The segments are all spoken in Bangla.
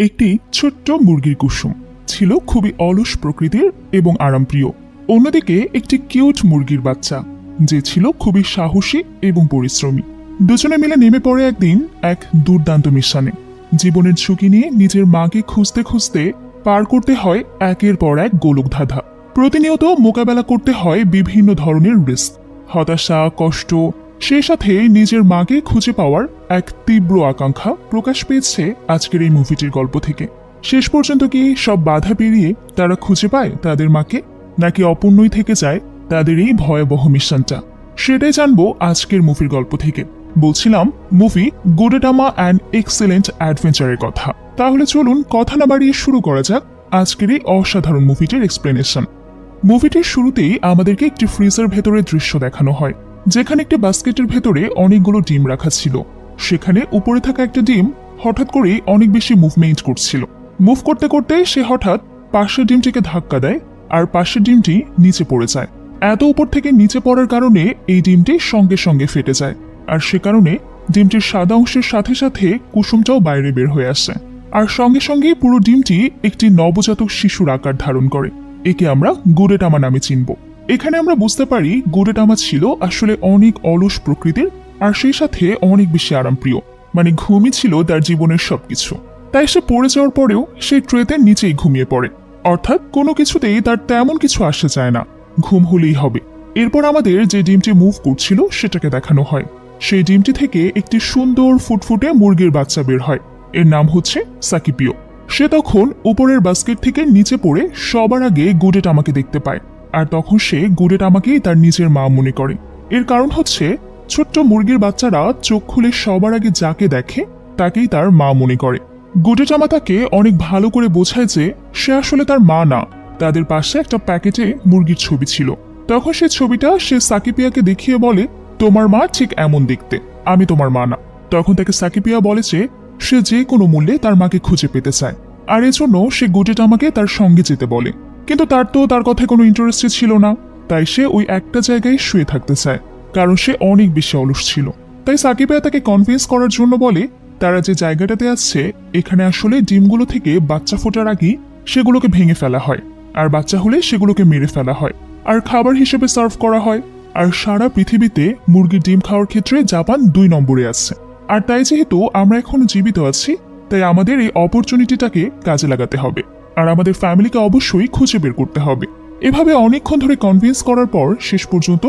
একটি ছোট্ট মুরগির কুসুম। ছিল খুবই অলস প্রকৃতির এবং আরামপ্রিয়। অন্যদিকে একটি কিউট মুরগির বাচ্চা, যে ছিল খুবই সাহসী এবং পরিশ্রমী। দুজনে মিলে নেমে পড়ে একদিন এক দুর্দান্ত মিশনে। জীবনের ঝুঁকি নিয়ে নিজের মাকে খুঁজতে খুঁজতে পার করতে হয় একের পর এক গোলক ধাঁধা। প্রতিনিয়ত মোকাবেলা করতে হয় বিভিন্ন ধরনের রিস্ক। হতাশা, কষ্ট সেই সাথে নিজের মাকে খুঁজে পাওয়ার এক তীব্র আকাঙ্ক্ষা প্রকাশ পেয়েছে আজকের এই মুভিটির গল্প থেকে। শেষ পর্যন্ত কি সব বাধা পেরিয়ে তারা খুঁজে পায় তাদের মাকে, নাকি অপূর্ণই থেকে যায় তাদের এই ভয়াবহ মিশনটা? সেটাই জানব আজকের মুভির গল্প থেকে। বলছিলাম, মুভি গোডেটামা অ্যান্ড এক্সেলেন্ট অ্যাডভেঞ্চারের কথা। তাহলে চলুন কথা না বাড়িয়ে শুরু করা যাক আজকের এই অসাধারণ মুভিটির এক্সপ্লেনেশন। মুভিটির শুরুতেই আমাদেরকে একটি ফ্রিজের ভেতরের দৃশ্য দেখানো হয়। যেখানে একটি বাস্কেটের ভেতরে অনেকগুলো ডিম রাখা ছিল। সেখানে উপরে থাকা একটা ডিম হঠাৎ করেই অনেক বেশি মুভমেন্ট করছিল। মুভ করতে করতে সে হঠাৎ পাশের ডিমটিকে ধাক্কা দেয় আর পাশের ডিমটি নিচে পড়ে যায়। এত উপর থেকে নিচে পড়ার কারণে এই ডিমটি সঙ্গে সঙ্গে ফেটে যায়। আর সে কারণে ডিমটির সাদা অংশের সাথে সাথে কুসুমটাও বাইরে বের হয়ে আসে। আর সঙ্গে সঙ্গেই পুরো ডিমটি একটি নবজাতক শিশুর আকার ধারণ করে। একে আমরা গুড়েটামা নামে চিনব। এখানে আমরা বুঝতে পারি গুড়েটামা ছিল আসলে অনেক অলস প্রকৃতির, আর সেই সাথে অনেক বেশি আরামপ্রিয়। মানে ঘুমই ছিল তার জীবনের সবকিছু। তাই সে পড়ে যাওয়ার পরেও সেই ট্রেতে নিচেই ঘুমিয়ে পড়ে। অর্থাৎ কোনো কিছুতেই তার তেমন কিছু আসে যায় না। ঘুম হলেই হবে। এরপর আমাদের যে ডিমটি মুভ করছিল সেটাকে দেখানো হয়। সেই ডিমটি থেকে একটি সুন্দর ফুটফুটে মুরগির বাচ্চা বের হয়। এর নাম হচ্ছে সাকিপিও। সে তখন উপরের বাস্কেট থেকে নিচে পড়ে সবার আগে গুডেট আমাকে দেখতে পায়। আর তখন সে গুডেট আমাকেই তার নিজের মা মনে করে। এর কারণ হচ্ছে, ছোট্ট মুরগির বাচ্চারা চোখ খুলে সবার আগে যাকে দেখে, তাকেই তার মা মনে করে। গুডেটামা তাকে অনেক ভালো করে বোঝায় যে, সে আসলে তার মা না। তাদের পাশে একটা প্যাকেটে মুরগির ছবি ছিল। তখন সে ছবিটা সে সাকিপিয়াকে দেখিয়ে বলে, তোমার মা ঠিক এমন দেখতে, আমি তোমার মা না। তখন তাকে সাকিপিয়া বলে যে, সে যে কোনো মূল্যে তার মাকে খুঁজে পেতে চায়। আর এজন্য সে গুটেটামাকে তার সঙ্গে যেতে বলে। কিন্তু তার তো তার কথায় কোনো ইন্টারেস্টে ছিল না। তাই সে ওই একটা জায়গায় শুয়ে থাকতে চায়, কারণ সে অনেক বেশি অলস ছিল। তাই সাকিবিয়া তাকে কনভিন্স করার জন্য বলে, তারা যে জায়গাটাতে আসছে এখানে আসলে ডিমগুলো থেকে বাচ্চা ফোটার আগেই সেগুলোকে ভেঙে ফেলা হয়, আর বাচ্চা হলে সেগুলোকে মেরে ফেলা হয়, আর খাবার হিসেবে সার্ভ করা হয়, আর সারা পৃথিবীতে মুরগির ডিম খাওয়ার ক্ষেত্রে জাপান দুই নম্বরে আছে। আর তাই যেহেতু আমরা এখন জীবিত আছি, তাই আমাদের এই অপরচুনিটিটাকে কাজে লাগাতে হবে। আর আমাদের ফ্যামিলিকে অবশ্যই খুঁজে বের করতে হবে। এভাবে অনেকক্ষণ ধরে কনভিন্স করার পর শেষ পর্যন্ত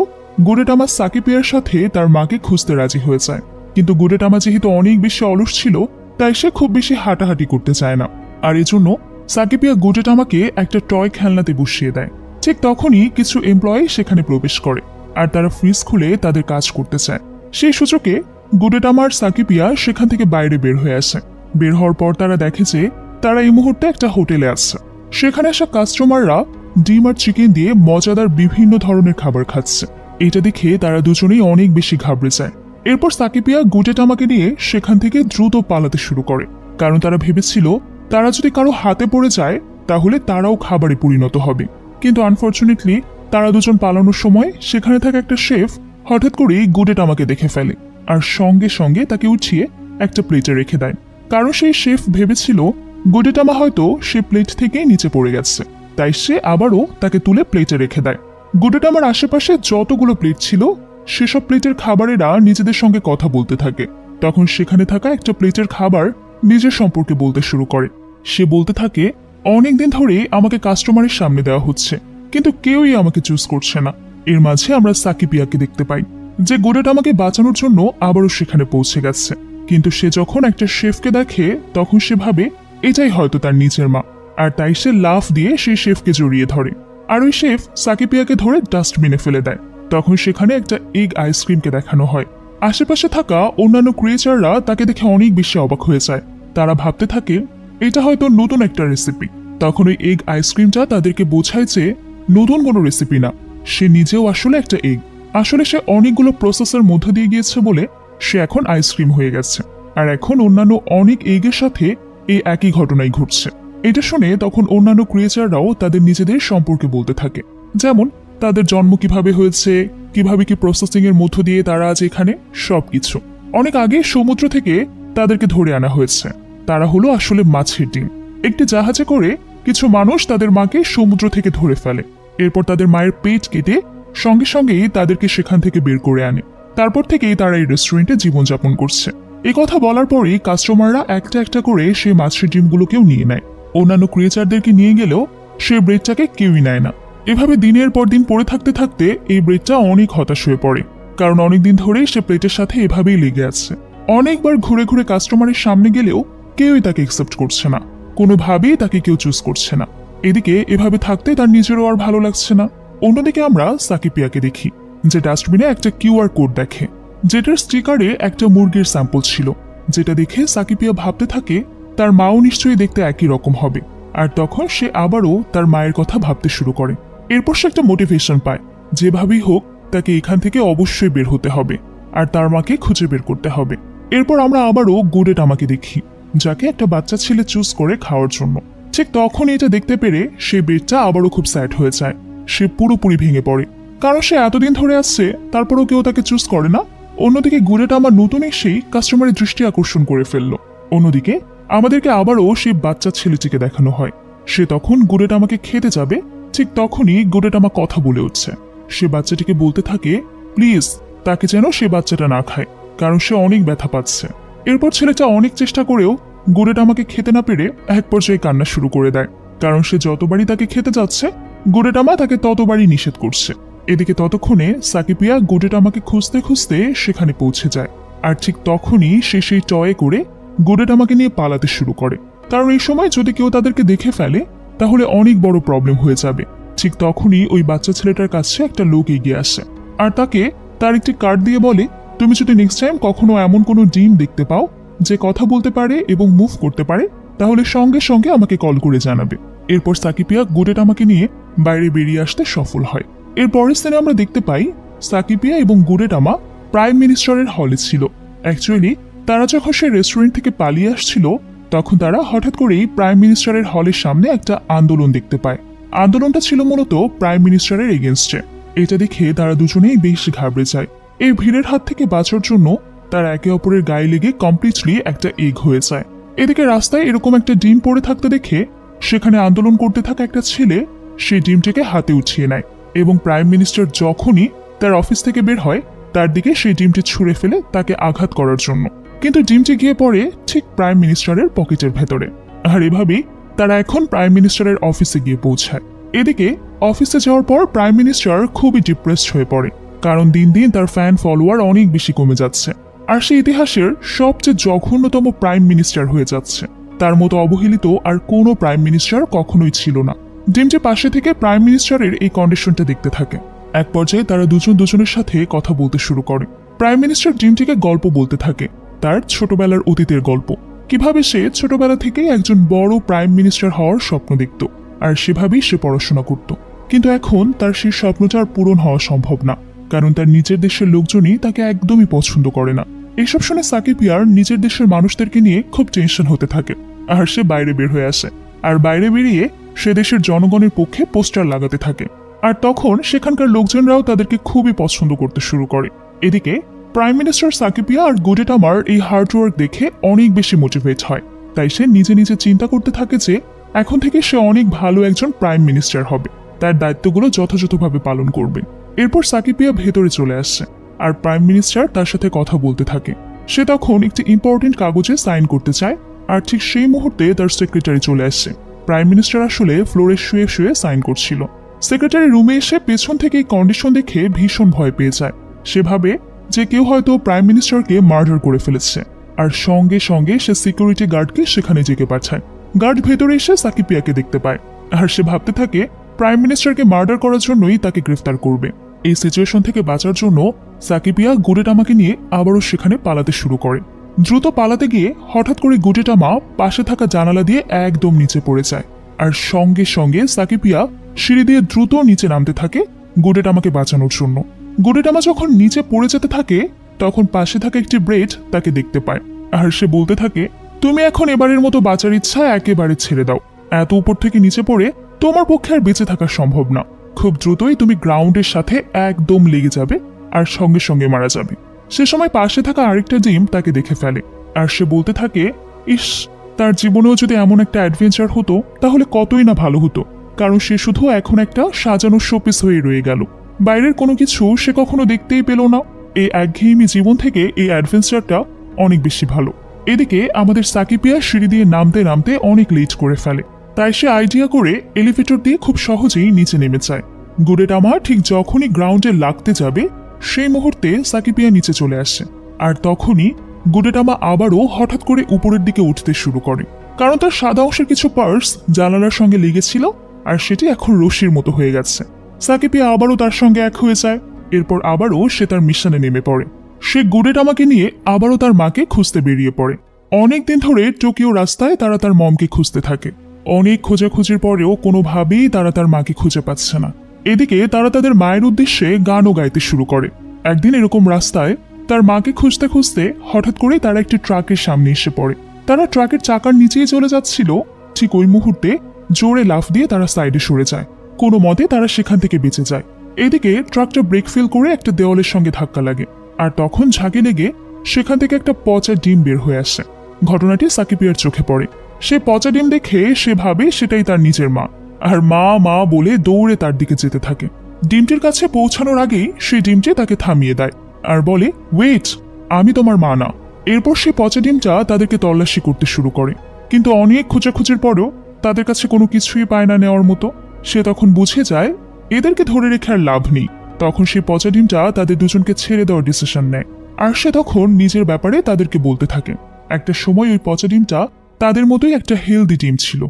গুডেটামা সাকিপিয়ার সাথে তার মাকে খুঁজতে রাজি হয়ে যায়। কিন্তু গুডেটামা যেহেতু অনেক বেশি অলস ছিল, তাই সে খুব বেশি হাঁটাহাঁটি করতে চায় না। আর এজন্য সাকিপিয়া গুডেটামাকে একটা টয় খেলনাতে বসিয়ে দেয়। ঠিক তখনই কিছু এমপ্লয়ি সেখানে প্রবেশ করে আর তারা ফ্রিজ খুলে তাদের কাজ করতে চায়। সেই সূচকে গুডেটামার সাকিপিয়া সেখান থেকে বাইরে বের হয়ে আসে। বের হওয়ার পর তারা দেখে যে তারা এই মুহূর্তে একটা হোটেলে আসছে সেখানে আসা কাস্টমাররা ডিম আর চিকেন দিয়ে মজাদার বিভিন্ন ধরনের খাবার খাচ্ছে। এটা দেখে তারা দুজনেই অনেক বেশি ঘাবড়ে যায়। এরপর সাকিপিয়া গুটেটামাকে নিয়ে সেখান থেকে দ্রুত পালাতে শুরু করে। কারণ তারা ভেবেছিল, তারা যদি কারও হাতে পড়ে যায়, তাহলে তারাও খাবারে পরিণত হবে। কিন্তু আনফর্চুনেটলি তারা দুজন পালানোর সময় সেখানে থাকা একটা শেফ হঠাৎ করেই গুডেটামাকে দেখে ফেলে আর সঙ্গে সঙ্গে তাকে উঠিয়ে একটা প্লেটে রেখে দেয়। কারণ সেই শেফ ভেবেছিল গুডেটামা হয়তো সে প্লেট থেকে নিচে পড়ে গেছে। তাই সে আবারও তাকে তুলে প্লেটে রেখে দেয়। গুডেটামার আশেপাশে যতগুলো প্লেট ছিল, সেসব প্লেটের খাবারেরা নিজেদের সঙ্গে কথা বলতে থাকে। তখন সেখানে থাকা একটা প্লেটের খাবার নিজের সম্পর্কে বলতে শুরু করে। সে বলতে থাকে, অনেক দিন ধরে আমাকে কাস্টমারের সামনে দেওয়া হচ্ছে, কিন্তু কেউই আমাকে চুজ করছে না। এর মাঝে আমরা সাকিপিয়াকে দেখতে পাই, যে গোডেট আমাকে বাঁচানোর জন্য আবারও সেখানে পৌঁছে গেছে। কিন্তু সে যখন একটা শেফকে দেখে, তখন সে ভাবে এটাই হয়তো তার নিজের মা। আর তাই সে লাফ দিয়ে সেই শেফকে জড়িয়ে ধরে। আর ওই শেফ সাকিপিয়াকে ধরে ডাস্টবিনে ফেলে দেয়। তখন সেখানে একটা এগ আইসক্রিমকে দেখানো হয়। আশেপাশে থাকা অন্যান্য ক্রিয়েচাররা তাকে দেখে অনেক বেশি অবাক হয়ে যায়। তারা ভাবতে থাকে, এটা হয়তো নতুন একটা রেসিপি তখন ওই এগ আইসক্রিমটা তাদেরকে বোঝায় যে নতুন কোনো রেসিপি না। সে নিজেও আসলে একটা এগ। আসলে সে অনেকগুলো প্রসেসের মধ্য দিয়ে গিয়েছে বলে সে এখন আইসক্রিম হয়ে গেছে। আর এখন অন্যান্য অনেক এগের সাথে এই একই ঘটনাই ঘটছে। এটা শুনে তখন অন্যান্য ক্রিয়েচাররাও তাদের নিজেদের সম্পর্কে বলতে থাকে। যেমন, তাদের জন্ম কীভাবে হয়েছে, কীভাবে কি প্রসেসিং এর মধ্য দিয়ে তারা আজ এখানে, সবকিছু। অনেক আগে সমুদ্র থেকে তাদেরকে ধরে আনা হয়েছে। তারা হলো আসলে মাছের ডিম। একটি জাহাজে করে কিছু মানুষ তাদের মাকে সমুদ্র থেকে ধরে ফেলে। এরপর তাদের মায়ের পেট কেটে সঙ্গে সঙ্গেই তাদেরকে সেখান থেকে বের করে আনে। তারপর থেকেই তারা এই রেস্টুরেন্টে জীবনযাপন করছে। এই কথা বলার পরেই কাস্টমাররা একটা একটা করে সেই মাছের ডিমগুলোকেও নিয়ে নেয়। অন্যান্য ক্রিয়েচারদেরকে নিয়ে গেলেও সে ব্রেডটাকে কেউই নেয় না। এভাবে দিনের পর দিন পড়ে থাকতে থাকতে এই ব্রেডটা অনেক হতাশ হয়ে পড়ে, কারণ অনেকদিন ধরেই সে প্লেটের সাথে এভাবেই লেগে আছে। অনেকবার ঘুরে ঘুরে কাস্টমারের সামনে গেলেও কেউই তাকে একসেপ্ট করছে না। কোনোভাবেই তাকে কেউ চুজ করছে না। এদিকে এভাবে থাকতে তার নিজেরও আর ভালো লাগছে না। অন্যদিকে আমরা সাকিপিয়াকে দেখি, যে ডাস্টবিনে একটা কিউআর কোড দেখে। যেটার স্টিকারে একটা মুরগির স্যাম্পল ছিল, যেটা দেখে সাকিপিয়া ভাবতে থাকে, তার মাও নিশ্চয়ই দেখতে একই রকম হবে। আর তখন সে আবারও তার মায়ের কথা ভাবতে শুরু করে। এরপর সে একটা মোটিভেশন পায়, যেভাবেই হোক, তাকে এখান থেকে অবশ্যই বের হতে হবে, আর তার মাকে খুঁজে বের করতে হবে। এরপর আমরা আবারও গুডেট আমাকে দেখি, যাকে একটা বাচ্চা ছেলে চুজ করে খাওয়ার জন্য। ঠিক তখন এটা দেখতে পেরে সে বেডটা আবারও খুব স্যাড হয়ে যায়। সে পুরোপুরি ভেঙে পড়ে। কারণ সে এতদিন ধরে আসছে, তারপরও কেউ তাকে চুজ করে না। অন্যদিকে গুড়েটা আমার নতুন এসেই কাস্টমারের দৃষ্টি আকর্ষণ করে ফেলল। অন্যদিকে আমাদেরকে আবারও সেই বাচ্চা ছেলেটিকে দেখানো হয়। সে তখন গুড়েটা আমাকে খেতে যাবে, ঠিক তখনই গুড়েটা আমার কথা বলে উঠছে। সে বাচ্চাটিকে বলতে থাকে, প্লিজ, তাকে যেন সে বাচ্চাটা না খায়, কারণ সে অনেক ব্যথা পাচ্ছে। এরপর ছেলেটা অনেক চেষ্টা করেও গুড়েটা আমাকে খেতে না পেরে এক পর্যায়ে কান্না শুরু করে দেয়। কারণ সে যতবারই তাকে খেতে যাচ্ছে গুড়েটামা তাকে ততবারই নিষেধ করছে। এদিকে ততক্ষণে সাকিপিয়া গুডেটামাকে খুঁজতে খুঁজতে সেখানে পৌঁছে যায়। আর ঠিক তখনই সে সেই টয়ে করে গুডেটামাকে নিয়ে পালাতে শুরু করে। কারণ এই সময় যদি কেউ তাদেরকে দেখে ফেলে, তাহলে অনেক বড় প্রবলেম হয়ে যাবে। ঠিক তখনই ওই বাচ্চা ছেলেটার কাছে একটা লোক এগিয়ে আসে। আর তাকে তার একটি কার্ড দিয়ে বলে, তুমি যদি নেক্সট টাইম কখনো এমন কোনো ডিম দেখতে পাও, যে কথা বলতে পারে এবং মুভ করতে পারে, তাহলে সঙ্গে সঙ্গে আমাকে কল করে জানাবে। এরপর সাকিপিয়া গুডেট আমাকে নিয়ে বাইরে বেরিয়ে আসতে সফল হয়। এর পরের স্থানে আমরা দেখতে পাই সাকিপিয়া এবং গুডেটামা প্রাইম মিনিস্টারের হলে ছিল। অ্যাকচুয়ালি তারা যখন সে রেস্টুরেন্ট থেকে পালিয়ে আসছিল, তখন তারা হঠাৎ করেই প্রাইম মিনিস্টারের হলের সামনে একটা আন্দোলন দেখতে পায়। আন্দোলনটা ছিল মূলত প্রাইম মিনিস্টারের এগেনস্টে এটা দেখে তারা দুজনেই বেশ ঘাবড়ে যায়। এই ভিড়ের হাত থেকে বাঁচার জন্য তারা একে অপরের গায়ে লেগে কমপ্লিটলি একটা এগ হয়ে যায়। এদিকে রাস্তায় এরকম একটা ডিম পড়ে থাকতে দেখে সেখানে আন্দোলন করতে থাকা একটা ছেলে সেই ডিমটাকে হাতে উঠিয়ে নেয়। এবং প্রাইম মিনিস্টার যখনই তার অফিস থেকে বের হয়, তার দিকে সেই ডিমটি ছুঁড়ে ফেলে তাকে আঘাত করার জন্য। কিন্তু ডিমটি গিয়ে পড়ে ঠিক প্রাইম মিনিস্টারের পকেটের ভেতরে। আর এভাবেই তারা এখন প্রাইম মিনিস্টারের অফিসে গিয়ে পৌঁছায়। এদিকে অফিসে যাওয়ার পর প্রাইম মিনিস্টার খুবই ডিপ্রেসড হয়ে পড়ে, কারণ দিন দিন তার ফ্যান ফলোয়ার অনেক বেশি কমে যাচ্ছে। আর সে ইতিহাসের সবচেয়ে জঘন্যতম প্রাইম মিনিস্টার হয়ে যাচ্ছে। তার মতো অবহেলিত আর কোনো প্রাইম মিনিস্টার কখনোই ছিল না। ডিমটি পাশে থেকে প্রাইম মিনিস্টারের এই কন্ডিশনটা দেখতে থাকে। এক পর্যায়ে তারা দুজন দুজনের সাথে কথা বলতে শুরু করে। প্রাইম মিনিস্টার ডিমটিকে গল্প বলতে থাকে, তার ছোটবেলার অতীতের গল্প। কীভাবে সে ছোটবেলা থেকেই একজন বড় প্রাইম মিনিস্টার হওয়ার স্বপ্ন দেখত, আর সেভাবেই সে পড়াশোনা করত। কিন্তু এখন তার সেই স্বপ্নটা আর পূরণ হওয়া সম্ভব না, কারণ তার নিজের দেশের লোকজনই তাকে একদমই পছন্দ করে না। এসব শুনে সাকিব ইয়ার নিজের দেশের মানুষদেরকে নিয়ে খুব টেনশন হতে থাকে, আর সে বাইরে বের হয়ে আসে। আর বাইরে বেরিয়ে সে দেশের জনগণের পক্ষে পোস্টার লাগাতে থাকে। আর তখন সেখানকার লোকজনরাও তাদেরকে খুবই পছন্দ করতে শুরু করে। এদিকে প্রাইম মিনিস্টার সাকিপিয়া আর গুডেটামার এই হার্ডওয়ার্ক দেখে অনেক বেশি মোটিভেট হয়। তাই সে নিজে নিজে চিন্তা করতে থাকে যে, এখন থেকে সে অনেক ভালো একজন প্রাইম মিনিস্টার হবে। তার দায়িত্বগুলো যথাযথভাবে পালন করবে। এরপর সাকিপিয়া ভেতরে চলে আসছে। আর প্রাইম মিনিস্টার তার সাথে কথা বলতে থাকে। সে তখন একটি ইম্পর্টেন্ট কাগজে সাইন করতে চায়। আর ঠিক সেই মুহূর্তে তার সেক্রেটারি চলে আসছে। প্রাইম মিনিস্টার আসলে ফ্লোরে শুয়ে শুয়ে সাইন করছিল। সেক্রেটারি রুমে এসে পেছন থেকে এই কন্ডিশন দেখে ভীষণ ভয় পেয়ে যায়। সে ভাবে যে কেউ হয়তো প্রাইম মিনিস্টারকে মার্ডার করে ফেলেছে। আর সঙ্গে সঙ্গে সে সিকিউরিটি গার্ডকে সেখানে জেগে পাঠায়। গার্ড ভেতরে এসে সাকিপিয়াকে দেখতে পায়। আর সে ভাবতে থাকে প্রাইম মিনিস্টারকে মার্ডার করার জন্যই তাকে গ্রেফতার করবে। এই সিচুয়েশন থেকে বাঁচার জন্য সাকিপিয়া গুডেটামাকে নিয়ে আবারও সেখানে পালাতে শুরু করে। দ্রুত পালাতে গিয়ে হঠাৎ করে গুটিটা মা পাশে থাকা জানালা দিয়ে একদম নিচে পড়ে যায়। আর সঙ্গে সঙ্গে সাকিপিয়া সিঁড়ি দিয়ে দ্রুত নিচে নামতে থাকে গুডেটামাকে বাঁচানোর জন্য। গুডেটামা যখন নিচে পড়ে যেতে থাকে, তখন পাশে থাকা একটি ব্রেড তাকে দেখতে পায়। আর সে বলতে থাকে, তুমি এখন এবারের মতো বাঁচার ইচ্ছা একেবারে ছেড়ে দাও। এত উপর থেকে নিচে পড়ে তোমার পক্ষে আর বেঁচে থাকা সম্ভব না। খুব দ্রুতই তুমি গ্রাউন্ডের সাথে একদম লেগে যাবে আর সঙ্গে সঙ্গে মারা যাবে। সে সময় পাশে থাকা আরেকটা জিম তাকে দেখে ফেলে, আর সে বলতে থাকে, ইস, তার জীবনেও যদি এমন একটা অ্যাডভেঞ্চার হতো, তাহলে কতই না ভালো হতো। কারণ সে শুধু এখন একটা সাজানো শোপিস হয়ে রয়ে গেল। বাইরের কোনো কিছু সে কখনো দেখতেই পেল না। এই একঘেয়েমি জীবন থেকে এই অ্যাডভেঞ্চারটা অনেক বেশি ভালো। এদিকে আমাদের সাকিপিয়া সিঁড়ি দিয়ে নামতে নামতে অনেক লেট করে ফেলে। তাই সে আইডিয়া করে এলিভেটর দিয়ে খুব সহজেই নিচে নেমে যায়। গুডেটামা ঠিক যখনই গ্রাউন্ডে লাগতে যাবে সেই মুহূর্তে সাকিপিয়া নিচে চলে আসে আর তখনই গুডেটামা আবারও হঠাৎ করে উপরের দিকে উঠতে শুরু করে। কারণ তার সাদা অংশের কিছু পার্স জানালার সঙ্গে লেগেছিল আর সেটি এখন রশির মতো হয়ে গেছে। সাকিপিয়া আবারও তার সঙ্গে এক হয়ে যায়, এরপর আবারও সে তার মিশনে নেমে পড়ে। সে গুডেটামাকে নিয়ে আবারও তার মাকে খুঁজতে বেরিয়ে পড়ে। অনেক দিন ধরে টোকিও রাস্তায় তারা তার মমকে খুঁজতে থাকে। অনেক খোঁজাখুঁজির পরেও কোনোভাবেই তারা তার মাকে খুঁজে পাচ্ছে না। এদিকে তারা তাদের মায়ের উদ্দেশ্যে গানও গাইতে শুরু করে। একদিন এরকম রাস্তায় তার মাকে খুঁজতে খুঁজতে হঠাৎ করে তারা একটি ট্রাকের সামনে এসে পড়ে। তারা ট্রাকের চাকার নিচেই চলে যাচ্ছিল। ঠিক ওই মুহূর্তে জোরে লাফ দিয়ে তারা সাইডে সরে যায়। কোনো মতে তারা সেখান থেকে বেঁচে যায়। এদিকে ট্রাকটা ব্রেক ফেল করে একটা দেওয়ালের সঙ্গে ধাক্কা লাগে। আর তখন ঝাঁকে লেগে সেখান থেকে একটা পচা ডিম বের হয়ে আসে। ঘটনাটি সাকিবিয়ার চোখে পড়ে। সে পচা ডিম দেখে সে ভাবে সেটাই তার নিজের মা। আর মা মা বলে দৌড়ে তার দিকে যেতে থাকে। ডিমটির কাছে পৌঁছানোর আগেই সেই ডিমটি তাকে থামিয়ে দেয় আর বলে, ওয়েট, আমি তোমার মা না। এরপর সে পচা ডিমটা তাদেরকে তল্লাশি করতে শুরু করে। কিন্তু অনেক খোঁজাখুঁজির পরও তাদের কাছে কোনো কিছুই পায় না নেওয়ার মতো। সে তখন বুঝে যায়, এদেরকে ধরে রেখে আর লাভ নেই। তখন সে পচা ডিমটা তাদের দুজনকে ছেড়ে দেওয়ার ডিসিশন নেয়। আর সে তখন নিজের ব্যাপারে তাদেরকে বলতে থাকে। একটা সময় ওই পচা ডিমটা তাদের মতোই একটা হেলদি ডিম ছিল।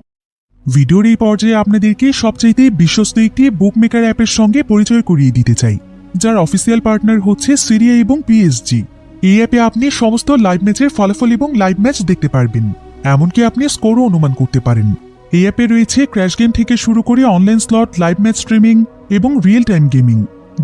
ভিডিওর এই পর্যায়ে আপনাদেরকে সবচাইতে বিশ্বস্ত একটি বুকমেকার অ্যাপের সঙ্গে পরিচয় করিয়ে দিতে চাই, যার অফিসিয়াল পার্টনার হচ্ছে সিরিয়া এবং পিএসজি এই অ্যাপে আপনি সমস্ত লাইভ ম্যাচের ফলাফল এবং লাইভ ম্যাচ দেখতে পারবেন, এমনকি আপনি স্কোরও অনুমান করতে পারেন। এই অ্যাপে রয়েছে ক্র্যাশ গেম থেকে শুরু করে online slot live match streaming এবং রিয়েল টাইম গেমিং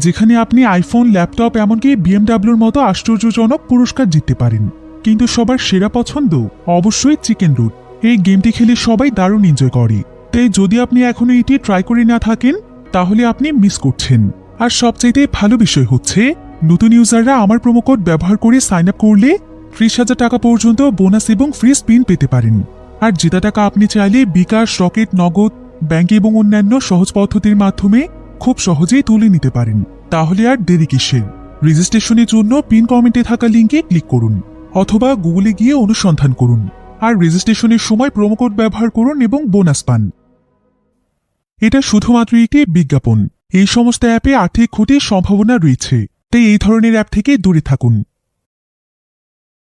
যেখানে আপনি আইফোন ল্যাপটপ এমনকি বিএমডাব্লিউর মতো আশ্চর্যজনক পুরস্কার জিততে পারেন। কিন্তু সবার সেরা পছন্দ অবশ্যই চিকেন রুট এই গেমটি খেলে সবাই দারুণ এনজয় করে। তাই যদি আপনি এখনও এটি ট্রাই করে না থাকেন, তাহলে আপনি মিস করছেন। আর সবচাইতে ভালো বিষয় হচ্ছে, নতুন ইউজাররা আমার প্রোমোকোড ব্যবহার করে সাইন আপ করলে ত্রিশ হাজার টাকা পর্যন্ত বোনাস এবং ফ্রি স্পিন পেতে পারেন। আর জেতা টাকা আপনি চাইলে বিকাশ, রকেট, নগদ ব্যাংক এবং অন্যান্য সহজ পদ্ধতির মাধ্যমে খুব সহজেই তুলে নিতে পারেন। তাহলে আর দেরি কিসের? রেজিস্ট্রেশনের জন্য পিন কমেন্টে থাকা লিঙ্কে ক্লিক করুন, অথবা গুগলে গিয়ে অনুসন্ধান করুন। আর রেজিস্ট্রেশনের সময় প্রোমোকোড ব্যবহার করুন এবং বোনাস পান। এটা শুধুমাত্র একটি বিজ্ঞাপন। এই সমস্ত অ্যাপে আর্থিক ক্ষতির সম্ভাবনা রয়েছে, তাই এই ধরনের অ্যাপ থেকে দূরে থাকুন।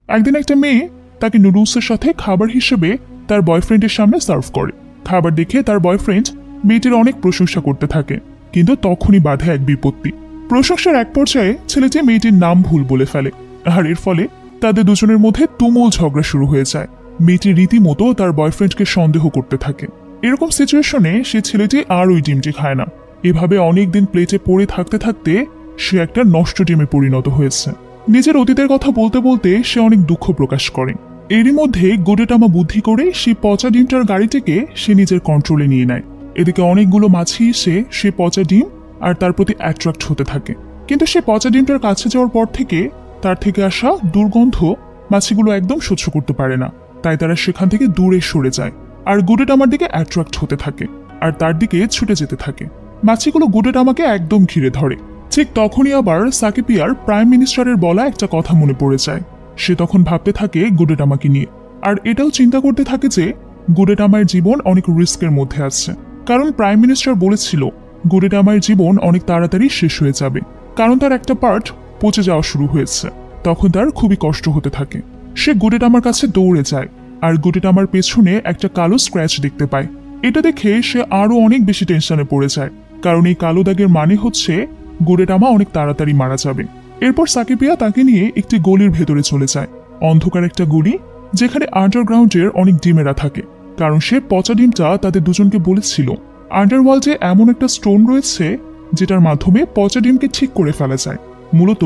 একদিন একটা মেয়ে তাকে নুডলসের সাথে খাবার হিসেবে তার বয়ফ্রেন্ডের সামনে সার্ভ করে। খাবার দেখে তার বয়ফ্রেন্ড মেয়েটির অনেক প্রশংসা করতে থাকে, কিন্তু তখনই বাধে এক বিপত্তি। প্রশংসার এক পর্যায়ে ছেলেটি মেয়েটির নাম ভুল বলে ফেলে, আর এর ফলে তাদের দুজনের মধ্যে তুমুল ঝগড়া শুরু হয়ে যায়। মেয়েটি রীতিমতো তার বয়ফ্রেন্ডকে সন্দেহ করতে থাকে। এরকম সিচুয়েশনে সে ছেলেটি আর ওই ডিমটি খায় না। এভাবে অনেক দিন প্লেটে পড়ে থাকতে থাকতে সে একটা নষ্ট ডিমে পরিণত হয়েছে। নিজের অতীতের কথা বলতে বলতে সে অনেক দুঃখ প্রকাশ করে। এরই মধ্যে গোডেটামা বুদ্ধি করে সে পচা ডিমটার গাড়িটিকে সে নিজের কন্ট্রোলে নিয়ে নেয়। এদিকে অনেকগুলো মাছি এসে সে পচা ডিম আর তার প্রতি অ্যাট্রাক্ট হতে থাকে। কিন্তু সে পচা ডিমটার কাছে যাওয়ার পর থেকে তার থেকে আসা দুর্গন্ধ মাছিগুলো একদম সহ্য করতে পারে না। তাই তারা সেখান থেকে দূরে সরে যায়। আর গুডেটামার দিকে অ্যাট্রাক্ট হতে থাকে, আর তার দিকে ছুটে যেতে থাকে। মাছিগুলো গুডেটামাকে একদম ঘিরে ধরে। ঠিক তখনই আবার সাকিপিয়ার প্রাইম মিনিস্টারের বলা একটা কথা মনে পড়ে যায়। সে তখন ভাবতে থাকে গুডেটামাকে নিয়ে। আর এটাও চিন্তা করতে থাকে যে গুডেটামায়ের জীবন অনেক রিস্কের মধ্যে আছে। কারণ প্রাইম মিনিস্টার বলেছিল গুডেটামায়ের জীবন অনেক তাড়াতাড়ি শেষ হয়ে যাবে। কারণ তার একটা পার্ট পচে যাওয়া শুরু হয়েছে। তখন তার খুবই কষ্ট হতে থাকে। সে গুডেটামার কাছে দৌড়ে যায়, আর গুডেটামার পেছনে একটা কালো স্ক্র্যাচ দেখতে পায়। এটা দেখে সে আরও অনেক বেশি টেনশনে পড়ে যায়, কারণ এই কালো দাগের মানে হচ্ছে গুডেটামা অনেক তাড়াতাড়ি মারা যাবে। এরপর সাকিবিয়া তাকে নিয়ে একটি গলির ভেতরে চলে যায়। অন্ধকার একটা গলি, যেখানে আন্ডারগ্রাউন্ডের অনেক ডিমেরা থাকে, কারণ সে পচা ডিমটা তাদের দুজনকে বলেছিল। আন্ডারওয়ার্ল্ডে এমন একটা স্টোন রয়েছে, যেটার মাধ্যমে পচা ডিমকে ঠিক করে ফেলা যায়। মূলত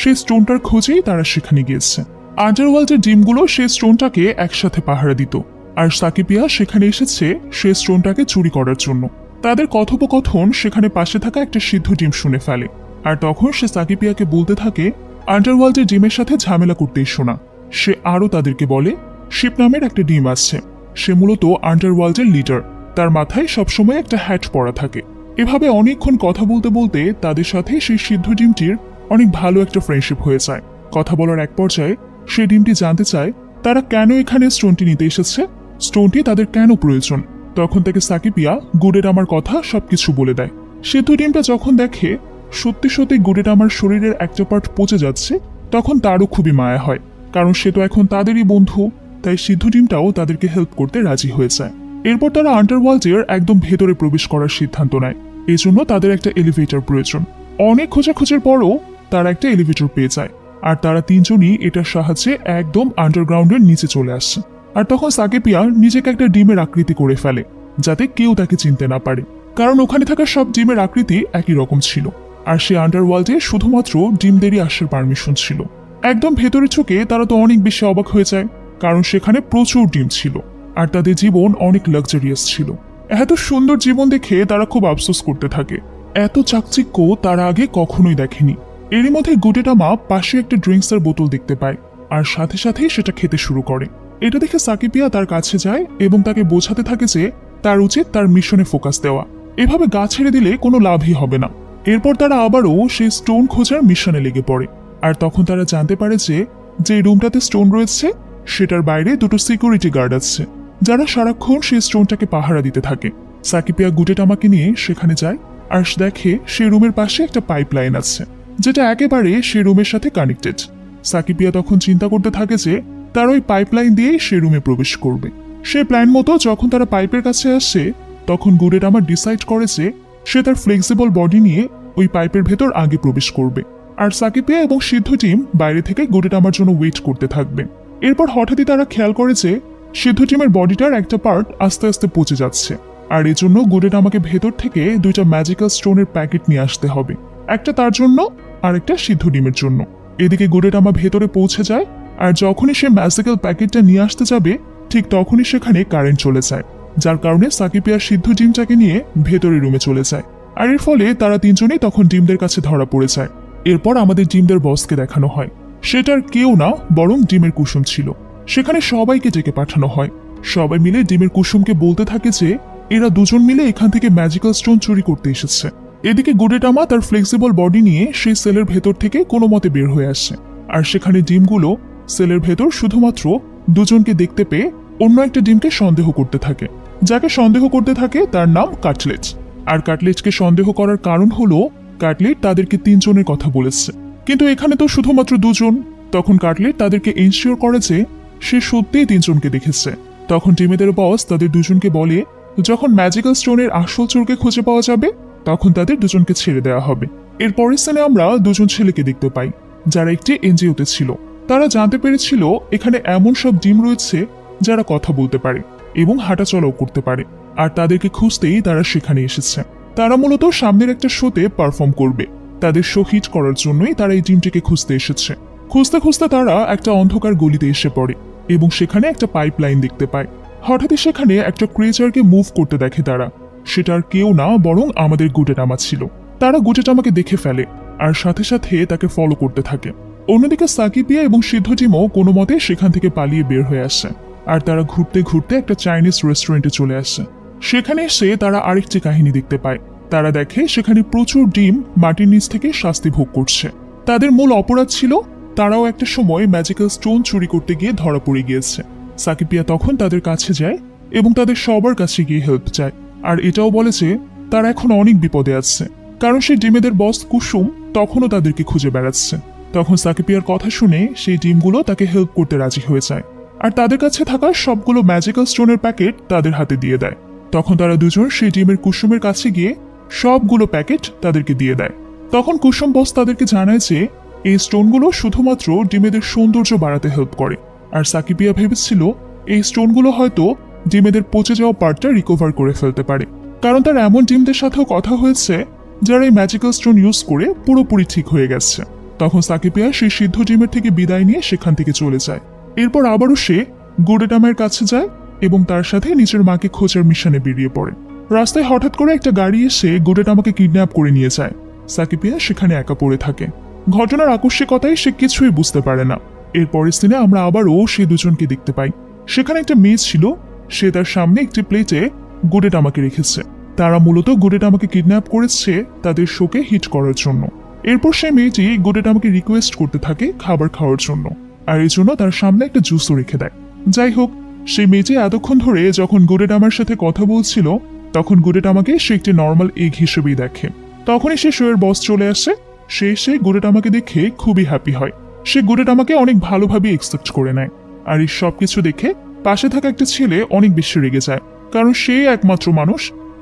সেই স্টোনটার খোঁজেই তারা সেখানে গিয়েছে। আন্ডারওয়ার্ল্ডের ডিমগুলো সেই স্টোনটাকে একসাথে পাহারা দিত। আর সাকিবিয়া সেখানে এসেছে সেই স্টোনটাকে চুরি করার জন্য। তাদের কথোপকথন সেখানে পাশে থাকা একটা সিদ্ধ ডিম শুনে ফেলে। আর তখন সে সাকিপিয়াকে বলতে থাকে, আন্ডারওয়ার্ল্ডের ডিমের সাথে ঝামেলা করতেই শোনা। সে আরও তাদেরকে বলে শিব নামের একটা ডিম আসছে। সে মূলত আন্ডারওয়ার্ল্ডের লিডার। তার মাথায় সবসময় একটা হ্যাট পরা থাকে। এভাবে অনেকক্ষণ কথা বলতে বলতে তাদের সাথে সেই সিদ্ধ ডিমটির অনেক ভালো একটা ফ্রেন্ডশিপ হয়ে যায়। কথা বলার এক পর্যায়ে সেই ডিমটি জানতে চায়, তারা কেন এখানে স্টোনটি নিতে এসেছে? স্টোনটি তাদের কেন প্রয়োজন? তখন থেকে সাকিপিয়া গুডের আমার কথা সবকিছু বলে দেয়। সিদ্ধ ডিমটা যখন দেখে সত্যি সত্যি গুডের আমার শরীরের একটা পার্ট পচে যাচ্ছে, তখন তারও খুবই মায়া হয়, কারণ সে তো এখন তাদেরই বন্ধু, তাই সিদ্ধ ডিমটাও তাদেরকে হেল্প করতে রাজি হয়ে যায়। এরপর তারা আন্ডারওয়ার্ল্ডের একদম ভেতরে প্রবেশ করার সিদ্ধান্ত নেয়। এই জন্য তাদের একটা এলিভেটর প্রয়োজন। অনেক খোঁজাখোঁজের পরও তারা একটা এলিভেটর পেয়ে যায়। আর তারা তিনজনই এটার সাহায্যে একদম আন্ডারগ্রাউন্ডের নিচে চলে আসছে। আর তখন সাকেপিয়া নিজেকে একটা ডিমের আকৃতি করে ফেলে, যাতে কেউ তাকে চিনতে না পারে। কারণ ওখানে থাকা সব ডিমের আকৃতি একই রকম ছিল। আর সে আন্ডারওয়ার্ল্ডে শুধুমাত্র ডিমদেরই আসার পারমিশন ছিল। একদম ভেতরে চোখে তারা তো অনেক বেশি অবাক হয়ে যায়, কারণ সেখানে প্রচুর ডিম ছিল। আর তাদের জীবন অনেক লাক্সারিয়াস ছিল। এত সুন্দর জীবন দেখে তারা খুব আফসোস করতে থাকে। এত চাকচিক্য তারা আগে কখনোই দেখেনি। এরই মধ্যে গুটেটামা পাশে একটা ড্রিঙ্কসের বোতল দেখতে পায়, আর সাথে সাথে সেটা খেতে শুরু করে। এটা দেখে সাকিপিয়া তার কাছে যায় এবং তাকে বোঝাতে থাকে যে তার উচিত তার মিশনে ফোকাস দেওয়া। এভাবে গা ছেড়ে দিলে কোনো লাভই হবে না। এরপর তারা আবারও সেই স্টোন খোঁজার মিশনে লেগে পড়ে। আর তখন তারা জানতে পারে যে যে রুমটাতে স্টোন রয়েছে, সেটার বাইরে দুটো সিকিউরিটি গার্ড আছে, যারা সারাক্ষণ সেই স্টোনটাকে পাহারা দিতে থাকে। সাকিপিয়া গুটেটামাকে নিয়ে সেখানে যায়, আর দেখে সেই রুমের পাশে একটা পাইপলাইন আছে। যেটা একেবারে সে রুমের সাথে কানেক্টেড সাকিপিয়া তখন চিন্তা করতে থাকে যে, তার ওই পাইপলাইন দিয়েই সে রুমে প্রবেশ করবে। সে প্ল্যান মতো যখন তারা পাইপের কাছে আসে, তখন গুডের আমার ডিসাইড করে যে, সে তার ফ্লেক্সিবল বডি নিয়ে ওই পাইপের ভেতর আগে প্রবেশ করবে। আর সাকিপিয়া এবং সিদ্ধ টিম বাইরে থেকে গুডের আমার জন্য ওয়েট করতে থাকবে। এরপর হঠাৎই তারা খেয়াল করে যে, সিদ্ধ টিমের বডিটার একটা পার্ট আস্তে আস্তে পচে যাচ্ছে। আর এজন্য গুডের আমাকে ভেতর থেকে দুইটা ম্যাজিক্যাল স্টোনের প্যাকেট নিয়ে আসতে হবে। একটা তার জন্য আর একটা সিদ্ধ ডিমের জন্য। এদিকে গুডের আমা ভেতরে পৌঁছে যায়, আর যখনই সে ম্যাজিক্যাল প্যাকেটটা নিয়ে আসতে যাবে, ঠিক তখনই সেখানে কারেন্ট চলে যায়, যার কারণে সাকিপিয়ার সিদ্ধ ডিমটাকে নিয়ে ভেতরে রুমে চলে যায়। আর এর ফলে তারা তিনজনেই তখন ডিমদের কাছে ধরা পড়ে যায়। এরপর আমাদের ডিমদের বসকে দেখানো হয়। সেটার কেউ না, বরং ডিমের কুসুম ছিল। সেখানে সবাইকে ডেকে পাঠানো হয়। সবাই মিলে ডিমের কুসুমকে বলতে থাকে যে, এরা দুজন মিলে এখান থেকে ম্যাজিক্যাল স্টোন চুরি করতে এসেছে। এদিকে গুডেটামা তার ফ্লেক্সিবল বডি নিয়ে সেই সেলের ভেতর থেকে কোনো মতে বের হয়ে আসে আর সেখানে ডিমগুলো সেলের ভেতর শুধুমাত্র দুজনকে দেখতে পেয়ে অন্য একটা ডিমকে সন্দেহ করতে থাকে। যাকে সন্দেহ করতে থাকে তার নাম কাটলেজ। আর কাটলেজকে সন্দেহ করার কারণ হলো কাটলেট তাদেরকে তিনজনের কথা বলেছে। কিন্তু এখানে তো শুধুমাত্র দুজন। তখন কাটলেট তাদেরকে এনশিওর করে যে সে সত্যিই তিনজনকে দেখেছে। তখন টিমেদের বস তাদের দুজনকে বলে, যখন ম্যাজিক্যাল স্টোনের আসল চোরকে খুঁজে পাওয়া যাবে তখন তাদের দুজনকে ছেড়ে দেওয়া হবে। এরপরের স্থানে আমরা দুজন ছেলেকে দেখতে পাই, যারা একটি এনজিওতে ছিল। তারা জানতে পেরেছিল এখানে এমন সব ডিম রয়েছে যারা কথা বলতে পারে এবং হাঁটাচলাও করতে পারে, আর তাদেরকে খুঁজতেই তারা সেখানে এসেছে। তারা মূলত সামনের একটা শোতে পারফর্ম করবে। তাদের শো হিট করার জন্যই তারা এই ডিমটিকে খুঁজতে এসেছে। খুঁজতে খুঁজতে তারা একটা অন্ধকার গলিতে এসে পড়ে এবং সেখানে একটা পাইপলাইন দেখতে পায়। হঠাৎই সেখানে একটা ক্রিয়েচারকে মুভ করতে দেখে তারা। সেটার কেউ না, বরং আমাদের গুটেটামা ছিল। তারা গুটেটামাকে দেখে ফেলে, আর সাথে সাথে তাকে ফলো করতে থাকে। অন্যদিকে সাকিপিয়া এবং সিদ্ধ টিমও কোনো মতে সেখান থেকে পালিয়ে বের হয়ে আসে, আর তারা ঘুরতে ঘুরতে একটা চাইনিজ রেস্টুরেন্টে চলে আসে। সেখানে এসে তারা আরেকটি কাহিনী দেখতে পায়। তারা দেখে সেখানে প্রচুর ডিম মাটির নিচ থেকে শাস্তি ভোগ করছে। তাদের মূল অপরাধ ছিল, তারাও একটা সময় ম্যাজিক্যাল স্টোন চুরি করতে গিয়ে ধরা পড়ে গিয়েছে। সাকিপিয়া তখন তাদের কাছে যায় এবং তাদের সবার কাছে গিয়ে হেল্প চায়। আর এটাও বলে যে, তারা এখন অনেক বিপদে আছে। কারণ সেই ডিমেদের বস কুসুম তখনও তাদেরকে খুঁজে বেড়াচ্ছে। তখন সাকিপিয়ার কথা শুনে সেই ডিমগুলো তাকে হেল্প করতে রাজি হয়ে যায়। আর তাদের কাছে থাকা সবগুলো ম্যাজিক্যাল স্টোনের প্যাকেট তাদের হাতে দিয়ে দেয়। তখন তারা দুজন সেই ডিমের কুসুমের কাছে গিয়ে সবগুলো প্যাকেট তাদেরকে দিয়ে দেয়। তখন কুসুম বস তাদেরকে জানায় যে, এই স্টোনগুলো শুধুমাত্র ডিমেদের সৌন্দর্য বাড়াতে হেল্প করে। আর সাকিপিয়া ভেবেছিল, এই স্টোনগুলো হয়তো ডিমেদের পচে যাওয়া পার্টটা রিকভার করে ফেলতে পারে। কারণ তার এমন ডিমদের সাথেও কথা হয়েছে, যারা এই ম্যাজিক্যাল স্টোন ইউজ করে পুরোপুরি ঠিক হয়ে গেছে। তখন সাকিপিয়া সেই সিদ্ধ ডিমের থেকে বিদায় নিয়ে সেখান থেকে চলে যায়। এরপর আবারও সে গুডেটামের কাছে যায় এবং তার সাথে নিজের মাকে খোঁজার মিশনে বেরিয়ে পড়ে। রাস্তায় হঠাৎ করে একটা গাড়ি এসে গুডেটামাকে কিডন্যাপ করে নিয়ে যায়। সাকিপিয়া সেখানে একা পড়ে থাকে। ঘটনার আকস্মিকতায় সে কিছুই বুঝতে পারে না। এর পরের দিনে আমরা আবারও সেই দুজনকে দেখতে পাই। সেখানে একটা মেয়ে ছিল সে তার সামনে একটি প্লেটে গোডেট আমাকে রেখেছে। তারা মূলত গোডেট আমাকে কিডন্যাপ করেছে তাদের শোকে হিট করার জন্য। এরপর সে মেয়েটি গোডেট আমাকে রিকোয়েস্ট করতে থাকে খাবার খাওয়ার জন্য। আর এই জন্য তার সামনে একটা জুসও রেখে দেয়। যাই হোক, সেই মেয়েটি এতক্ষণ ধরে যখন গোডেট আমার সাথে কথা বলছিল, তখন গোডেট আমাকে সে একটি নর্মাল এগ হিসেবেই দেখে। তখনই সে শোয়ের বস চলে আসে। সে এসে গোডেট আমাকে দেখে খুবই হ্যাপি হয়। সে গোডেট আমাকে অনেক ভালোভাবে একসেপ্ট করে নেয়। আর এই সব কিছু দেখে পাশে থাকা একটা ছেলে অনেক বেশি রেগে যায়, কারণ সে একমাত্র মানুষ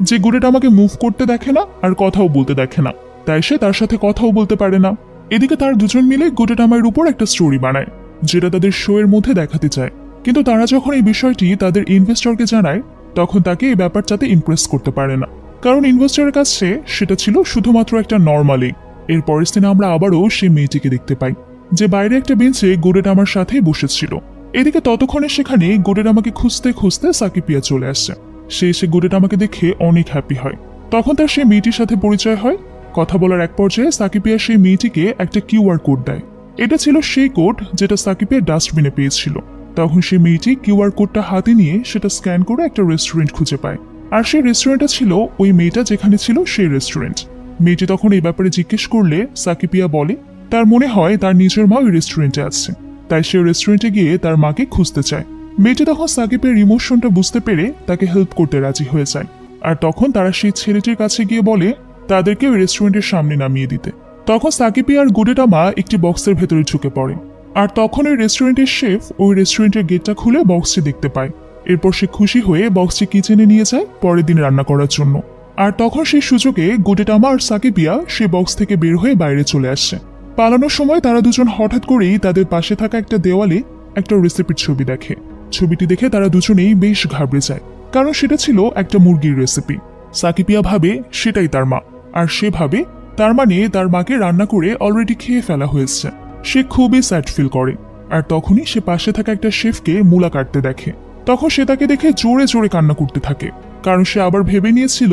যে গোডেট আমাকে মুভ করতে দেখে না আর কথাও বলতে দেখে না। তাই সে তার সাথে কথাও বলতে পারে না। এদিকে তার দুজন মিলে গোডেট আমার উপর একটা স্টোরি বানায়, যেটা তাদের শো এর মধ্যে দেখাতে চায়। কিন্তু তারা যখন এই বিষয়টি তাদের ইনভেস্টরকে জানায়, তখন তাকে এই ব্যাপারটাতে ইমপ্রেস করতে পারে না। কারণ ইনভেস্টরের কাছে সেটা ছিল শুধুমাত্র একটা নর্মালি এর পরের দিনে আমরা আবারও সেই মেয়েটিকে দেখতে পাই, যে বাইরে একটা বেঞ্চে গোডেট আমার সাথে বসেছিল। এদিকে ততক্ষণে সেখানে গোডেট আমাকে খুঁজতে খুঁজতে সাকিপিয়া চলে আসছে। সে এসে গোডেট আমাকে দেখে অনেক হ্যাপি হয়। তখন তার সেই মেয়েটির সাথে পরিচয় হয়। কথা বলার এক পর্যায়ে সাকিপিয়া সেই মেয়েটিকে একটা কিউআর কোড দেয়। এটা ছিল সেই কোড যেটা সাকিপিয়া ডাস্টবিনে পেয়েছিল। তখন সেই মেয়েটি কিউআর কোডটা হাতে নিয়ে সেটা স্ক্যান করে একটা রেস্টুরেন্ট খুঁজে পায়। আর সেই রেস্টুরেন্টটা ছিল ওই মেয়েটা যেখানে ছিল সেই রেস্টুরেন্ট মেয়েটি তখন এই ব্যাপারে জিজ্ঞেস করলে সাকিপিয়া বলে, তার মনে হয় তার নিজের মা ওই রেস্টুরেন্টে আছে। তাই সে রেস্টুরেন্টে গিয়ে তার মাকে খুঁজতে চায়। মেয়েটি তখন সাকিবের ইমোশনটা বুঝতে পেরে তাকে হেল্প করতে রাজি হয়ে যায়। আর তখন তারা সেই ছেলেটির কাছে গিয়ে বলে, তাদেরকে রেস্টুরেন্টের সামনে নামিয়ে দিতে। তখন সাকিবি আর গুডেটা মা একটি বক্সের ভেতরে ঢুকে পড়ে। আর তখন ওই রেস্টুরেন্টের শেফ ওই রেস্টুরেন্টের গেটটা খুলে বক্সটি দেখতে পায়। এরপর সে খুশি হয়ে বক্সটি কিচেনে নিয়ে যায় পরের দিন রান্না করার জন্য। আর তখন সেই সুযোগে গুডেটামা আর সাকিবিয়া সে বক্স থেকে বের হয়ে বাইরে চলে আসছে পালানোর সময় তারা দুজন হঠাৎ করেই তাদের পাশে থাকা একটা দেওয়ালে একটা রেসিপির ছবি দেখে। ছবিটি দেখে তারা দুজনেই বেশ ঘাবড়ে যায়, কারণ সেটা ছিল একটা মুরগির রেসিপি। সাকিপিয়া ভাবে সেটাই তার মা, আর সে ভাবে তার মানে তার মাকে রান্না করে অলরেডি খেয়ে ফেলা হয়েছে। সে খুবই স্যাড ফিল করে, আর তখনই সে পাশে থাকা একটা শেফকে মূলা কাটতে দেখে। তখন সে তাকে দেখে জোরে জোরে কান্না করতে থাকে, কারণ সে আবার ভেবে নিয়েছিল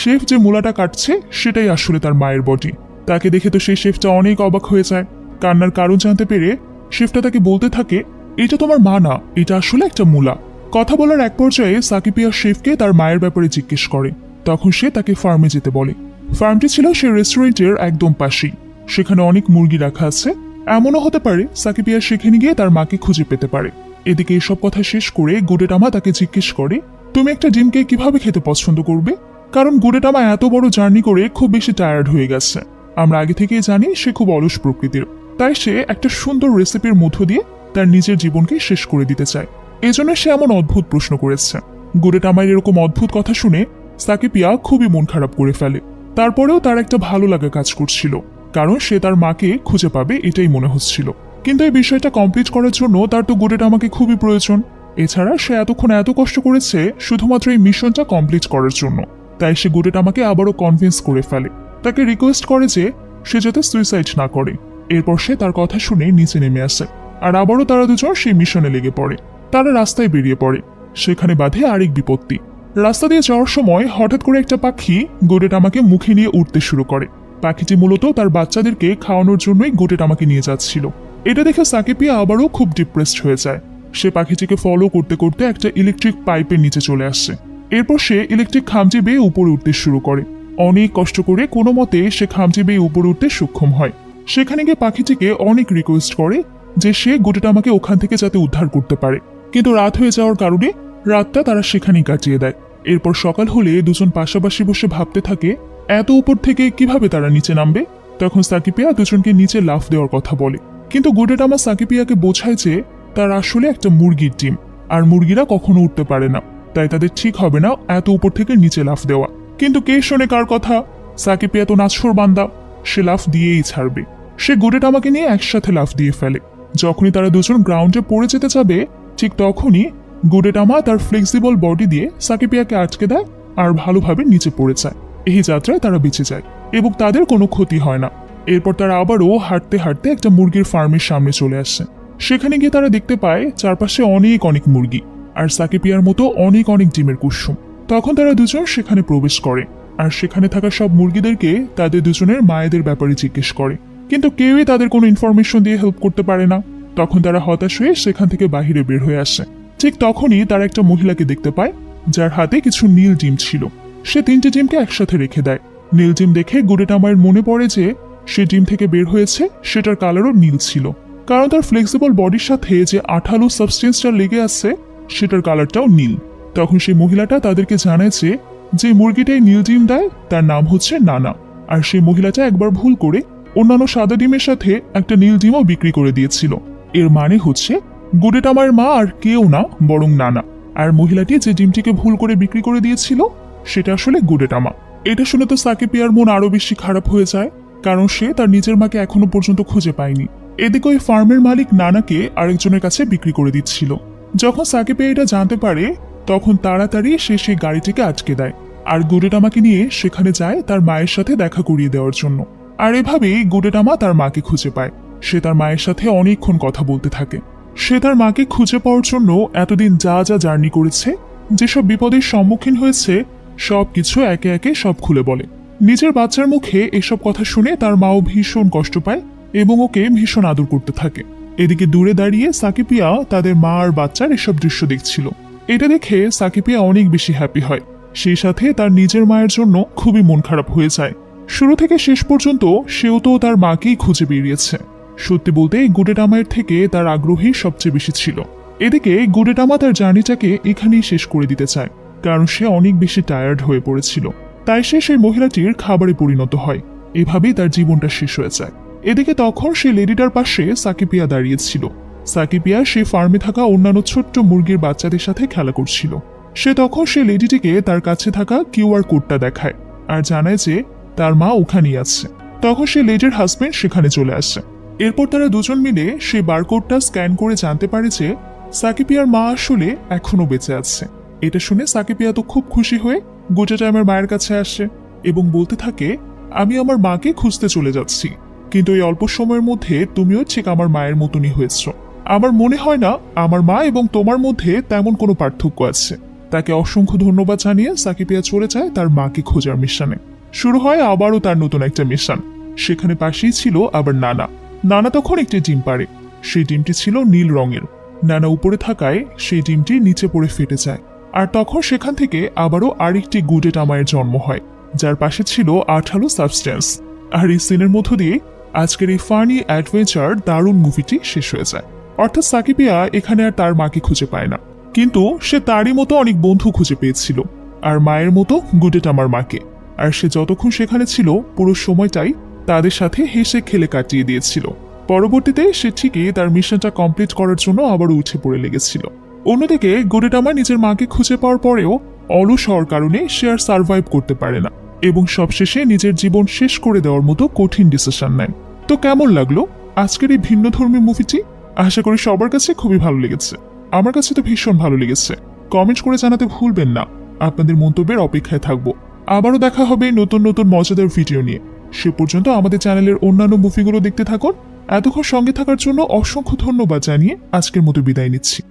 শেফ যে মূলাটা কাটছে সেটাই আসলে তার মায়ের বডি তাকে দেখে তো সেই শেফটা অনেক অবাক হয়ে যায়। কান্নার কারণ জানতে পেরে শেফটা তাকে বলতে থাকে, এটা তোমার মা না, এটা আসলে একটা মূলা। কথা বলার এক পর্যায়ে সাকিপিয়া শেফকে তার মায়ের ব্যাপারে জিজ্ঞেস করে। তখন সে তাকে ফার্মে যেতে বলে। ফার্মটি ছিল সে রেস্টুরেন্টের একদম পাশেই। সেখানে অনেক মুরগি রাখা আছে। এমনও হতে পারে সাকিপিয়া সেখানে গিয়ে তার মাকে খুঁজে পেতে পারে। এদিকে এসব কথা শেষ করে গুডেটামা তাকে জিজ্ঞেস করে, তুমি একটা ডিমকে কীভাবে খেতে পছন্দ করবে? কারণ গুডেটামা এত বড় জার্নি করে খুব বেশি টায়ার্ড হয়ে গেছে। আমরা আগে থেকেই জানি সে খুব অলস প্রকৃতির। তাই সে একটা সুন্দর রেসিপির মধ্য দিয়ে তার নিজের জীবনকে শেষ করে দিতে চায়। এজন্য সে এমন অদ্ভুত প্রশ্ন করেছে। গুডেটামার এরকম অদ্ভুত কথা শুনে সাকিপিয়া খুবই মন খারাপ করে ফেলে। তারপরেও তার একটা ভালো লাগা কাজ করছিল, কারণ সে তার মাকে খুঁজে পাবে এটাই মনে হচ্ছিল। কিন্তু এই বিষয়টা কমপ্লিট করার জন্য তার তো গুডেটা আমাকে খুবই প্রয়োজন। এছাড়া সে এতক্ষণ এত কষ্ট করেছে শুধুমাত্র এই মিশনটা কমপ্লিট করার জন্য। তাই সে গুডেটা আমাকে আবারও কনভিন্স করে ফেলে। তাকে রিকোয়েস্ট করে যে সে যাতে সুইসাইড না করে। এরপর সে তার কথা শুনে নিচে নেমে আসে আর আবারও তারা দুজন সেই মিশনে লেগে পড়ে। তারা রাস্তায় বেরিয়ে পড়ে। সেখানে বাঁধে আরেক বিপত্তি। রাস্তা দিয়ে যাওয়ার সময় হঠাৎ করে একটা পাখি গোটেট আমাকে মুখে নিয়ে উঠতে শুরু করে। পাখিটি মূলত তার বাচ্চাদেরকে খাওয়ানোর জন্যই গোটেট আমাকে নিয়ে যাচ্ছিল। এটা দেখে সাকিপিয়া আবারও খুব ডিপ্রেসড হয়ে যায়। সে পাখিটিকে ফলো করতে করতে একটা ইলেকট্রিক পাইপের নিচে চলে আসছে এরপর সে ইলেকট্রিক খামচি বেয়ে উপরে উঠতে শুরু করে। অনেক কষ্ট করে কোনো মতে সে খামচি বেয়ে উপরে উঠতে সক্ষম হয়। সেখানে গিয়ে পাখিটিকে অনেক রিকোয়েস্ট করে যে সে গোটেটা আমাকে ওখান থেকে যাতে উদ্ধার করতে পারে। কিন্তু রাত হয়ে যাওয়ার কারণে রাতটা তারা সেখানেই কাটিয়ে দেয়। এরপর সকাল হলে দুজন পাশাপাশি বসে ভাবতে থাকে, এত উপর থেকে কীভাবে তারা নিচে নামবে? তখন সাকিপিয়া দুজনকে নিচে লাফ দেওয়ার কথা বলে। কিন্তু গোডেটামা সাকিপিয়াকে বোঝায় যে তার আসলে একটা মুরগির টিম আর মুরগিরা কখনো উঠতে পারে না। তাই তাদের ঠিক হবে না এত উপর থেকে নিচে লাফ দেওয়া। কিন্তু কে শোনে কার কথা? সাকিপিয়া তো নাছর বান্দা, সে লাফ দিয়েই ছাড়বে। সে গোডেটামাকে নিয়ে একসাথে লাফ দিয়ে ফেলে। যখনই তারা দুজন গ্রাউন্ডে পড়ে যেতে যাবে, ঠিক তখনই গুডেটামা তার ফ্লেক্সিবল বডি দিয়ে সাকিপিয়াকে আটকে দেয় আর ভালোভাবে নিচে পড়ে যায়। এই যাত্রায় তারা বেঁচে যায় এবং তাদের কোনো ক্ষতি হয় না। এরপর তারা আবারও হাঁটতে হাঁটতে একটা মুরগির ফার্মের সামনে চলে আসে। সেখানে গিয়ে তারা দেখতে পায়, চারপাশে অনেক অনেক মুরগি, আর সাকিপিয়ার মতো অনেক অনেক ডিমের কুসুম। তখন তারা দুজন সেখানে প্রবেশ করে, আর সেখানে থাকা সব মুরগিদেরকে তাদের দুজনের মায়েদের ব্যাপারে জিজ্ঞেস করে। কিন্তু কেউই তাদের কোনো ইনফরমেশন দিয়ে হেল্প করতে পারে না। তখন তারা হতাশ হয়ে সেখান থেকে বাহিরে বের হয়ে আসে। ঠিক তখনই তারা একটা মহিলাকে দেখতে পায়, যার হাতে কিছু নীল ডিম ছিল। সে তিনটে ডিমকে একসাথে রেখে দেয়। নীল ডিম দেখে গুডেটামায়ের মনে পড়ে যে, সে ডিম থেকে বের হয়েছে, সেটার কালারও নীল ছিল। কারণ তার ফ্লেক্সিবল বডির সাথে যে আঠালো সাবস্টেন্সটা লেগে আছে, সেটার কালারটাও নীল। তখন সেই মহিলাটা তাদেরকে জানায় যে মুরগিটাই নীল ডিম দেয়, তার নাম হচ্ছে নানা। আর সেই মহিলাটা একবার ভুল করে অন্যান্য সাদা ডিমের সাথে একটা নীল ডিমও বিক্রি করে দিয়েছিল। এর মানে হচ্ছে গুডেটামার মা আর কেউ না, বরং নানা। আর মহিলাটি যে ডিমটিকে ভুল করে বিক্রি করে দিয়েছিল, সেটা আসলে গুডেটামা এটা শুনে তো সাকিপিয়ার মন আরও বেশি খারাপ হয়ে যায়, কারণ সে তার নিজের মাকে এখনও পর্যন্ত খুঁজে পায়নি। এদিকে ওই ফার্মের মালিক নানাকে আরেকজনের কাছে বিক্রি করে দিচ্ছিল। যখন সাকিপিয়া এটা জানতে পারে তখন তাড়াতাড়ি সে সেই গাড়িটিকে আটকে দেয়। আর গুডেটামাকে নিয়ে সেখানে যায় তার মায়ের সাথে দেখা করিয়ে দেওয়ার জন্য। আর এভাবেই গুডেটামা তার মাকে খুঁজে পায়। সে তার মায়ের সাথে অনেকক্ষণ কথা বলতে থাকে। সে তার মাকে খুঁজে পাওয়ার জন্য এতদিন যা যা জার্নি করেছে, যেসব বিপদের সম্মুখীন হয়েছে সব কিছু একে একে সব খুলে বলে। নিজের বাচ্চার মুখে এসব কথা শুনে তার মাও ভীষণ কষ্ট পায় এবং ওকে ভীষণ আদর করতে থাকে। এদিকে দূরে দাঁড়িয়ে সাকিপিয়া তাদের মা আর বাচ্চার এসব দৃশ্য দেখছিল। এটা দেখে সাকিপিয়া অনেক বেশি হ্যাপি হয়। সেই সাথে তার নিজের মায়ের জন্য খুবই মন খারাপ হয়ে যায়। শুরু থেকে শেষ পর্যন্ত সেও তো তার মাকেই খুঁজে বেরিয়েছে। সত্যি বলতে গুডেটামায়ের থেকে তার আগ্রহী সবচেয়ে বেশি ছিল। এদিকে গুডেটামা তার জার্নিটাকে এখানেই শেষ করে দিতে চায়, কারণ সে অনেক বেশি টায়ার্ড হয়ে পড়েছিল। তাই সে সেই মহিলাটির খাবারে পরিণত হয়। এভাবেই তার জীবনটা শেষ হয়ে যায়। এদিকে তখন সে লেডিটার পাশে সাকিপিয়া দাঁড়িয়েছিল সাকিপিয়া সে ফার্মে থাকা অন্যান্য ছোট্ট মুরগির বাচ্চাদের সাথে খেলা করছিল। সে তখন সে লেডিটিকে তার কাছে থাকা কিউআর কোডটা দেখায় আর জানায় যে তার মা ওখানেই আছে। তখন সে লেডির হাজবেন্ড সেখানে চলে আসে। এরপর তারা দুজন মিলে সেই বারকোডটা স্ক্যান করে জানতে পারে যে সাকিপিয়ার মা আসলে এখনও বেঁচে আছে। এটা শুনে সাকিপিয়া তো খুব খুশি হয়ে গোটা টাইমের মায়ের কাছে আসে এবং বলতে থাকে, আমি আমার মাকে খুঁজতে চলে যাচ্ছি, কিন্তু এই অল্প সময়ের মধ্যে তুমিও ঠিক আমার মায়ের মতনই হয়েছ। আমার মনে হয় না আমার মা এবং তোমার মধ্যে তেমন কোনো পার্থক্য আছে। তাকে অসংখ্য ধন্যবাদ জানিয়ে সাকিপিয়া চলে যায় তার মাকে খোঁজার মিশনে। শুরু হয় আবারও তার নতুন একটা মিশন। সেখানে পাশেই ছিল আবার নানা। নানা তখন একটি ডিম পারে সেই ডিমটি ছিল নীল রঙের। নানা উপরে থাকায় সেই ডিমটি নিচে পড়ে ফেটে যায়। আর তখন সেখান থেকে আবারও আরেকটি গুডেট আমায়ের জন্ম হয়, যার পাশে ছিল আঠালো সাবস্টেন্স। আর এই সিনের মধ্য দিয়ে আজকের এই ফানি অ্যাডভেঞ্চার দারুণ মুভিটি শেষ হয়ে যায়। অর্থাৎ সাকিবিয়া এখানে আর তার মাকে খুঁজে পায় না। কিন্তু সে তারই মতো অনেক বন্ধু খুঁজে পেয়েছিল। আর মায়ের মতো গুডেট আমার মাকে। আর সে যতক্ষণ সেখানে ছিল, পুরো সময়টাই তাদের সাথে হেসে খেলে কাটিয়ে দিয়েছিল। পরবর্তীতে সে ঠিকই তার মিশনটা কমপ্লিট করার জন্য আবার উঠে পড়ে লেগেছিল। অন্যদিকে গোডেটামা নিজের মাকে খুঁজে পাওয়ার পরেও অলস হওয়ার কারণে সে আর সার্ভাইভ করতে পারে না। এবং সবশেষে নিজের জীবন শেষ করে দেওয়ার মতো কঠিন ডিসিশন নেয়। তো কেমন লাগল আজকের এই ভিন্ন ধর্মী মুভিটি আশা করি সবার কাছে খুবই ভালো লেগেছে। আমার কাছে তো ভীষণ ভালো লেগেছে। কমেন্ট করে জানাতে ভুলবেন না। আপনাদের মন্তব্যের অপেক্ষায় থাকব। আবারও দেখা হবে নতুন নতুন মজাদার ভিডিও নিয়ে। সে পর্যন্ত আমাদের চ্যানেলের অন্যান্য মুভিগুলো দেখতে থাকুন। এতক্ষণ সঙ্গে থাকার জন্য অসংখ্য ধন্যবাদ জানিয়ে আজকের মতো বিদায় নিচ্ছি।